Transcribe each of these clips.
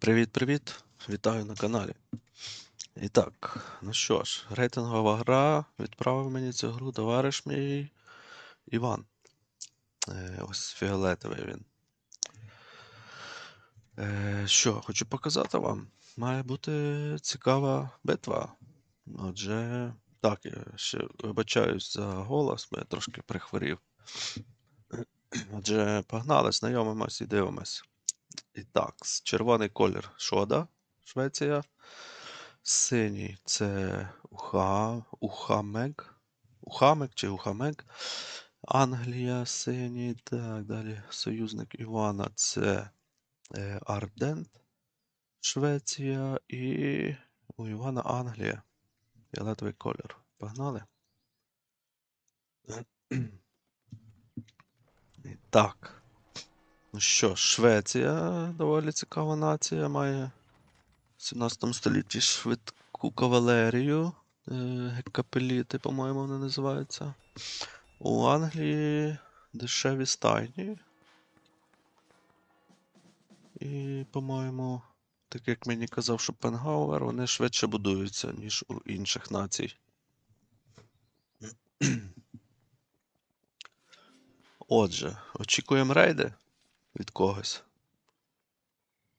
Привіт-привіт! Вітаю на каналі. І так, ну що ж, рейтингова гра. Відправив мені цю гру товариш мій Іван. Е, ось фіолетовий він. Е, що, хочу показати вам. Має бути цікава битва. Отже, так, я ще вибачаюсь за голос, бо я трошки прихворів. Отже, погнали, знайомимось і дивимось. І так, червоний колір Шода, Швеція. Синій це Уха, Ухамек. Ухамек чи Ухамек. Англія, синій. Так, далі союзник Івана це е, Ардент, Швеція і у Івана Англія. Фіолетовий колір. Погнали. І так. Ну що, Швеція доволі цікава нація, має в 17 столітті швидку кавалерію. е, Геккапеліти, по-моєму, вони називаються. У Англії дешеві стайні. І, по-моєму, так як мені казав Шопенгауер, вони швидше будуються, ніж у інших націй. Отже, очікуємо рейди від когось.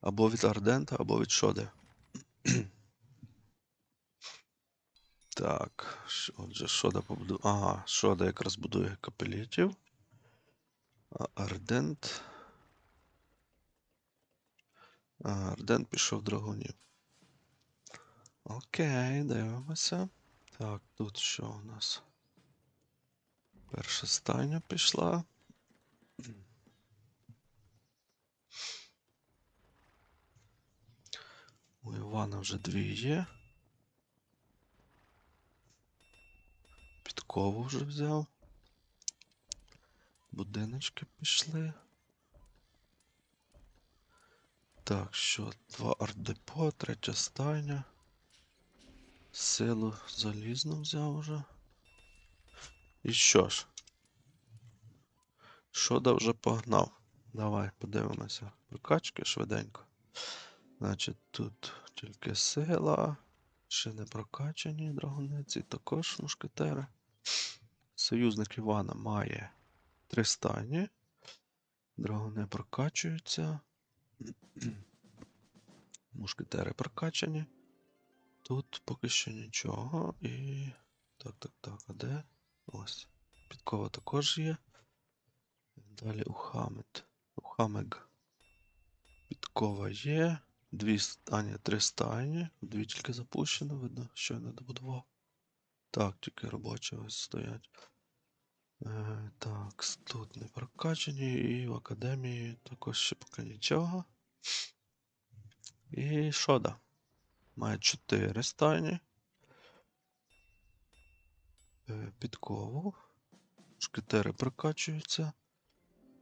Або від Ардента, або від Шоди. Так, отже, Шода побудує. Ага, Шода якраз будує капелітів. А Ардент. А, Ардент пішов драгунів. Окей, дивимося. Так, тут що у нас? Перша стайня пішла. У Івана вже дві є. Підкову вже взяв. Будиночки пішли. Так, що, два артдепо, третя стайня. Силу залізну взяв уже. І що ж? Шода вже погнав. Давай подивимося. Прокачки швиденько. Значить, тут тільки сила. Ще не прокачані драгуниці, також мушкетери. Союзник Івана має три стайні. Драгуни прокачуються. Мушкетери прокачані. Тут поки що нічого. І. Так, так, так, а де? Ось. Підкова також є. Далі Ухамед. Ухамег. Підкова є. Дві ст- а, три стайні. Дві тільки запущено, видно, що я не добудував. Так, тільки робочі ось стоять. Е, так, тут не прокачані, і в академії також ще поки нічого. І Шода. Має 4 стайні. Е, підкову. Шкетери прокачуються.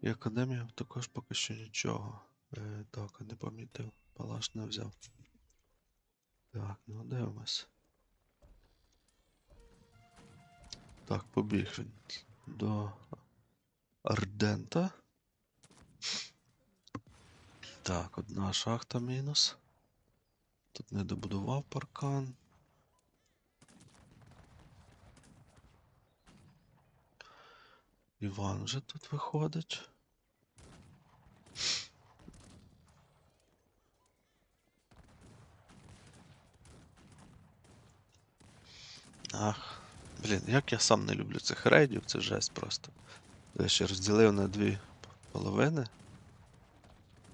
І академія також поки що нічого. Е, так, не помітив. Палаш не взяв. Так, ну дивимось. Так, побіг він до Ардента. Так, одна шахта мінус. Тут не добудував паркан. Іван вже тут виходить. Ах, блін, як я сам не люблю цих рейдів, це жесть просто. Я ще розділив на дві половини.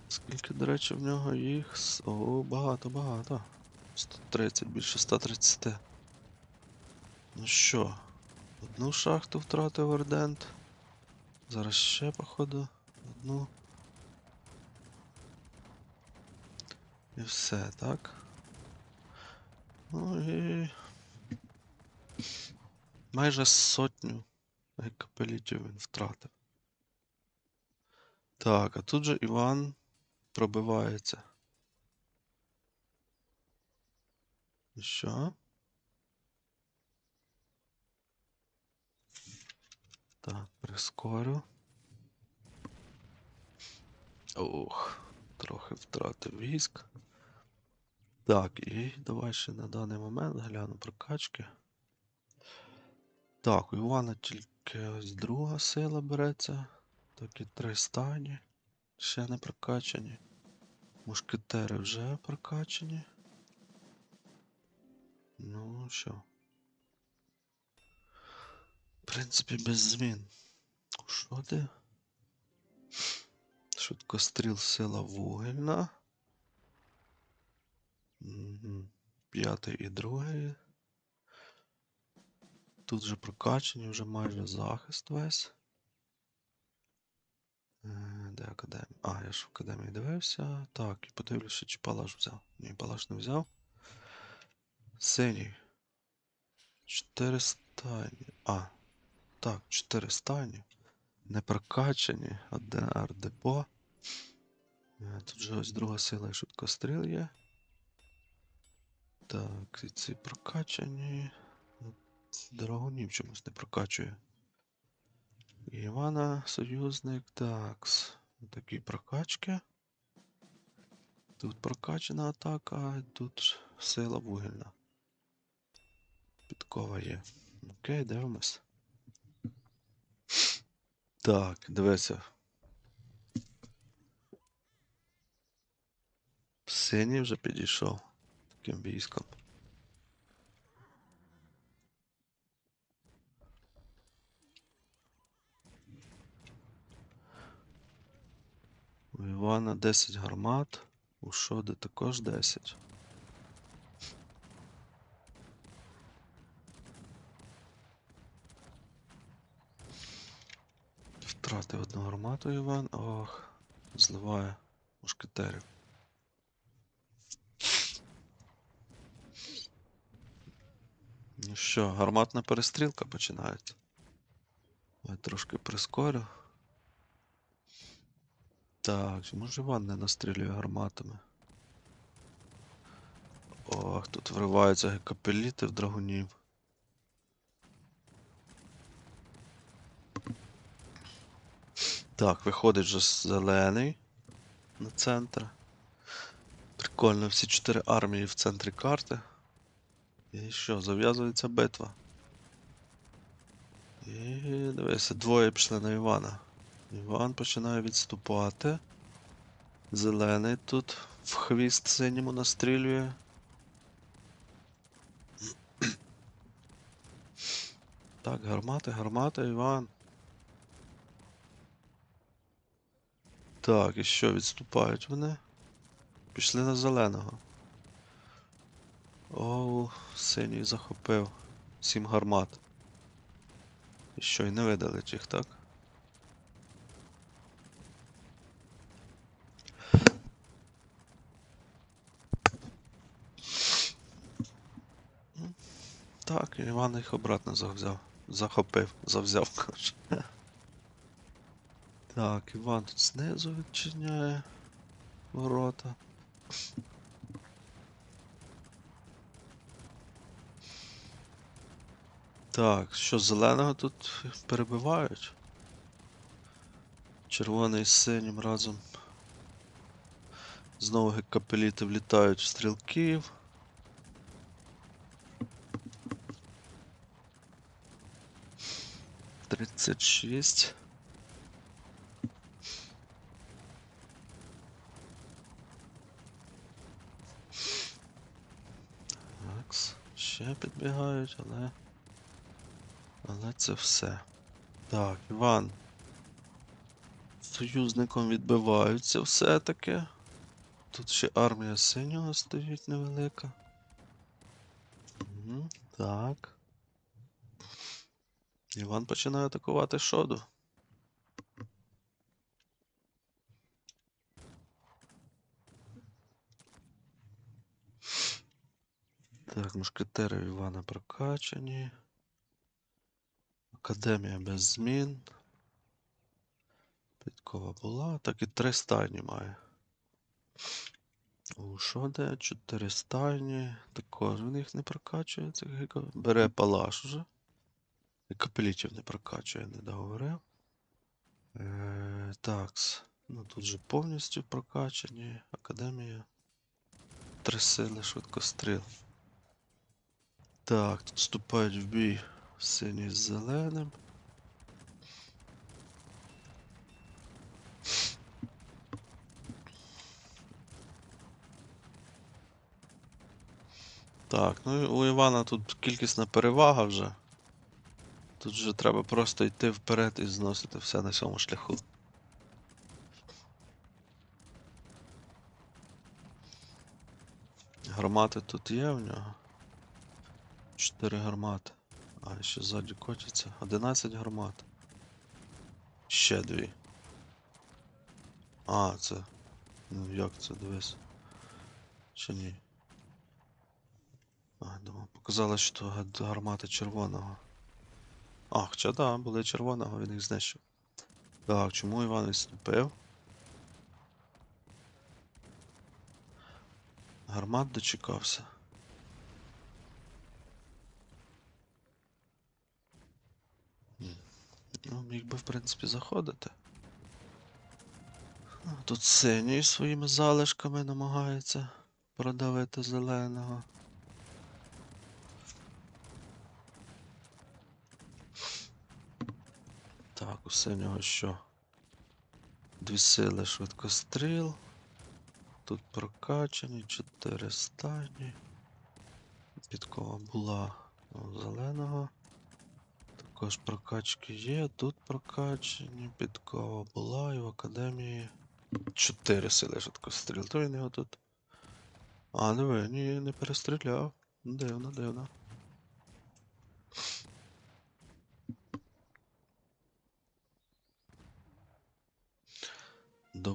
Скільки, до речі, в нього їх? О, багато, багато. 130, більше 130. Ну що, одну шахту втратив Ордент. Зараз ще, походу, одну. І все, так? Ну і. Майже сотню гекапелітів він втратив. Так, а тут же Іван пробивається. І що? Так, прискорю. Ох, трохи втратив військ. Так, і давай ще на даний момент гляну прокачки. Так, у Івана тільки ось друга сила береться. Так і три стайні. Ще не прокачані. Мушкетери вже прокачані. Ну що. В принципі, без змін. Що ти? Швидкостріл сила вугільна. П'ятий і другий. Тут вже прокачані, вже майже захист весь. Е, Де академія? А, я ж в академії дивився. Так, і подивлюся, чи палаш взяв. Ні, палаш не взяв. Синій. Чотири стайні. А, так, чотири стайні. Не прокачані. Одне ардепо. Е, Тут же ось друга сила і швидкостріл є. Так, і ці прокачані. Ну, Драгунів чомусь не прокачує. Івана, союзник, такс. Такі прокачки. Тут прокачана атака, тут сила вугільна. Підкова є. Окей, дивимось. Так, дивися. Синій вже підійшов таким військом. У Івана 10 гармат, у Шоди також 10. Втратив одну гармату Іван. Ох, зливає мушкетерів. Ну що, гарматна перестрілка починається. Я трошки прискорю. Так, може Іван не настрілює гарматами? Ох, тут вриваються гекапеліти в драгунів. Так, виходить вже зелений на центр. Прикольно, всі чотири армії в центрі карти. І що, зав'язується битва. І дивися, двоє пішли на Івана. Іван починає відступати. Зелений тут в хвіст синьому настрілює. Так, гармати, гармата, Іван. Так, і що, відступають вони? Пішли на зеленого. Оу, синій захопив. Сім гармат. І що, і не видали їх, так? Так, Іван їх обратно завзяв. Захопив, завзяв, каже. Так, Іван тут знизу відчиняє ворота. Так, що зеленого тут перебивають? Червоний з синім разом. Знову гекапеліти влітають в стрілків. Тридцять шість. Такс, ще підбігають, але. Але це все. Так, Іван. Союзником відбиваються все-таки. Тут ще армія синього стоїть невелика. Угу, так. Іван починає атакувати Шоду. Так, мушкетери Івана прокачані. Академія без змін. Підкова була. Так і три стайні має. У Шоде чотири стайні. Також в них не прокачується. гіка- Бере палаш уже. Капелітів не прокачує, не договорив. Е, такс. Ну тут же повністю прокачані. Академія. три сили швидкостріл. Так, тут вступають в бій синій з зеленим. Так, ну і у Івана тут кількісна перевага вже. Тут вже треба просто йти вперед і зносити все на цьому шляху. Гармати тут є в нього. Чотири гармати. А, ще ззаді котяться. 11 гармат. Ще дві. А, це. Ну як це дивись? Чи ні? А, думав, показало, що га- гармати червоного. А, хоча да, були червоного, він їх знищив. Так, чому Іван відступив? Гармат дочекався. Ну, міг би, в принципі, заходити. Тут синій своїми залишками намагається продавити зеленого. Так, у синього що? Дві сили швидкостріл. Тут прокачані, чотири стайні. Підкова була у зеленого. Також прокачки є, тут прокачані, підкова була і в академії. Чотири сили швидкостріл. То він його тут. А, диви, ні, не перестріляв. Дивно, дивно.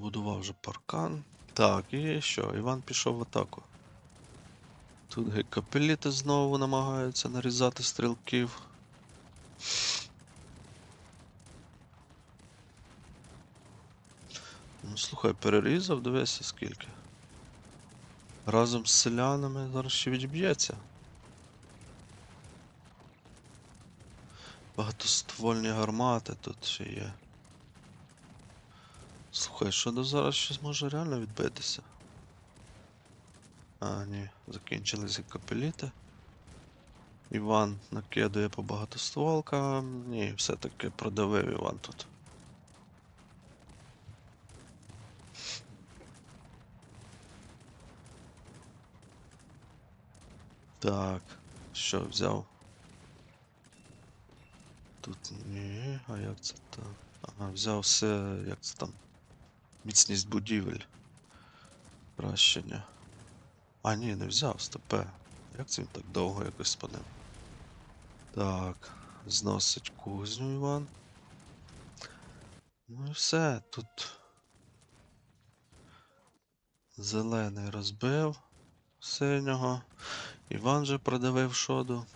Добудував вже паркан. Так, і що? Іван пішов в атаку. Тут гекапеліти знову намагаються нарізати стрілків. Ну, слухай, перерізав, дивися скільки. Разом з селянами зараз ще відб'ється. Багатоствольні гармати тут ще є. Слухай, що до зараз ще зможе реально відбитися? А, ні, закінчилися капеліти. Іван накидує по багатостволкам. Ні, все-таки продавив Іван тут. Так, що взяв? Тут ні, а як це там? Ага, взяв все, як це там? Міцність будівель. Прощення. А, ні, не взяв, стопе. Як це він так довго якось спадив? Так, зносить кузню Іван. Ну і все, тут. Зелений розбив синього. Іван же продавив шоду.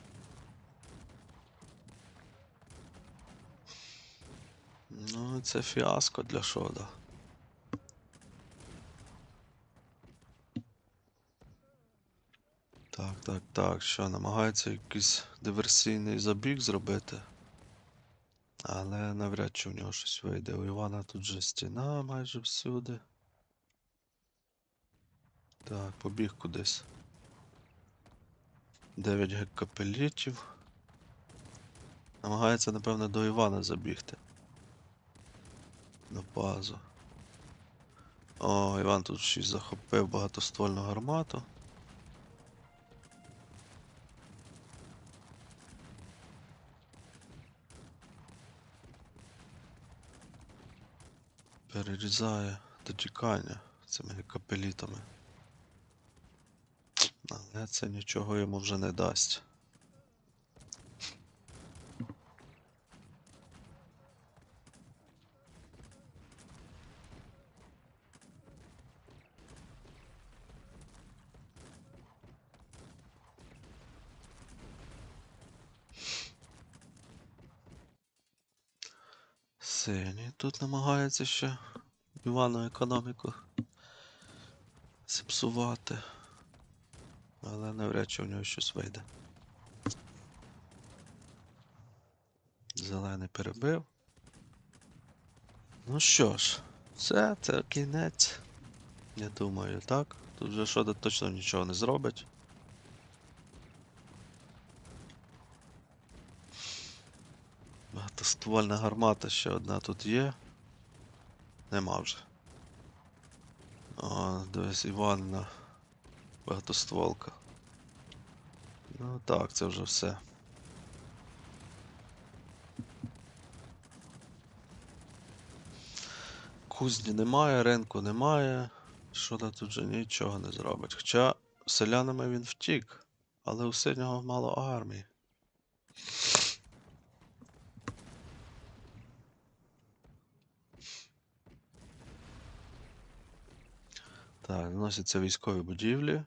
Ну, це фіаско для шода. Так. Що, намагається якийсь диверсійний забіг зробити. Але навряд чи в нього щось вийде. У Івана тут же стіна майже всюди. Так, побіг кудись. 9 геккапелітів. Намагається, напевно, до Івана забігти. На базу. О, Іван тут й захопив багатоствольну гармату. Перерізає дотікання цими капелітами. Але це нічого йому вже не дасть. Синій тут намагається ще Івану економіку зіпсувати. Але навряд чи в нього щось вийде. Зелений перебив. Ну що ж, все, це кінець. Я думаю, так. Тут вже Шода точно нічого не зробить. Багатоствольна гармата ще одна тут є. Нема вже. О, дивись, Іванна. Багатостволка. Ну так, це вже все. Кузні немає, ринку немає. Шода тут вже нічого не зробить. Хоча селянами він втік, але у синього мало армії. Так, зносяться військові будівлі.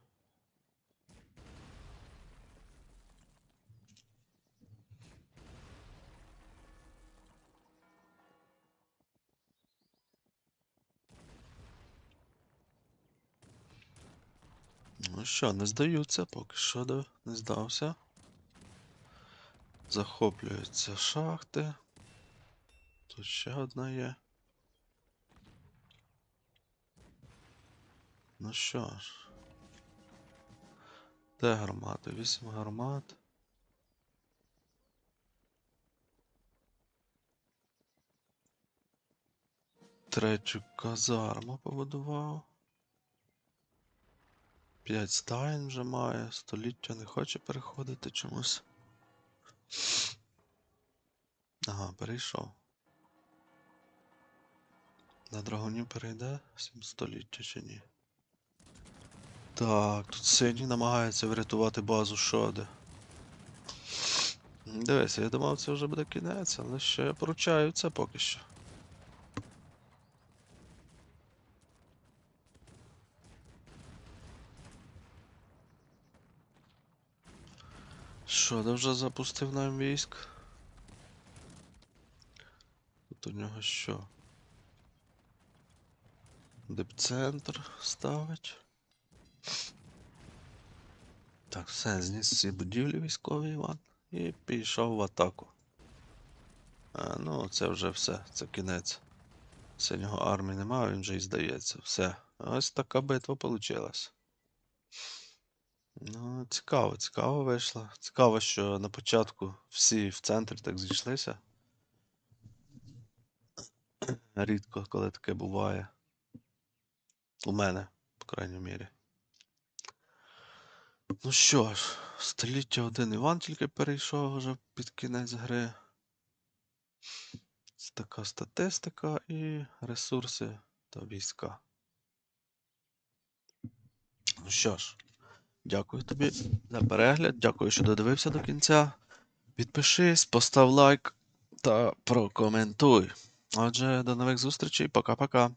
Ну що, не здаються, поки що не здався. Захоплюються шахти. Тут ще одна є. Ну що ж. Де гармати? Вісім гармат. Третю казарму побудував. П'ять стайн вже має, століття не хоче переходити чомусь. Ага, перейшов. На драгунів перейде сім століття чи ні? Так, тут синій намагається врятувати базу Шоди. М, Дивися, я думав, це вже буде кінець, але ще поручаю це поки що. Шода вже запустив нам військ. Тут у нього що? Депцентр ставить. Так, все, зніс всі будівлі військові Іван і пішов в атаку. А, ну, це вже все, це кінець. Синього армії немає, він вже і здається. Все. Ось така битва вийшла. Ну, цікаво, цікаво вийшло. Цікаво, що на початку всі в центрі так зійшлися. Рідко, коли таке буває. У мене, по крайній мірі. Ну що ж, століття один Іван тільки перейшов вже під кінець гри. Це така статистика і ресурси та війська. Ну що ж, дякую тобі за перегляд, дякую, що додивився до кінця. Підпишись, постав лайк та прокоментуй. Отже, до нових зустрічей, пока-пока.